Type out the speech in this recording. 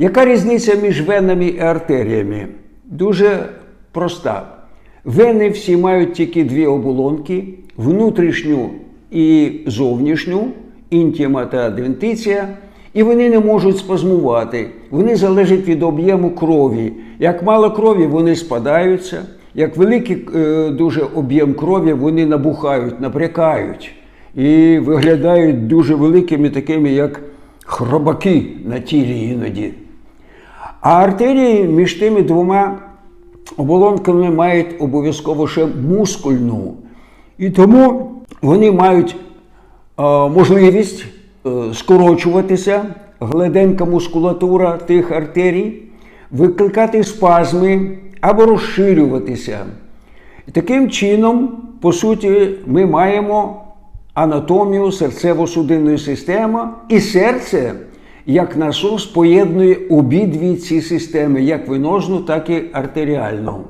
Яка різниця між венами і артеріями? Дуже проста. Вени всі мають тільки дві оболонки: внутрішню і зовнішню, інтіма та адвентиція, і вони не можуть спазмувати. Вони залежать від об'єму крові. Як мало крові, вони спадаються. Як великий е, дуже об'єм крові, вони набухають, набрякають і виглядають дуже великими, такими як хробаки на тілі іноді. А артерії між тими двома оболонками мають обов'язково ще мускульну. І тому вони мають е, можливість е, скорочуватися, гладенька мускулатура тих артерій, викликати спазми або розширюватися. І таким чином, по суті, ми маємо анатомію серцево-судинної системи, і серце як насос поєднує обидві ці системи, як венозну, так і артеріальну.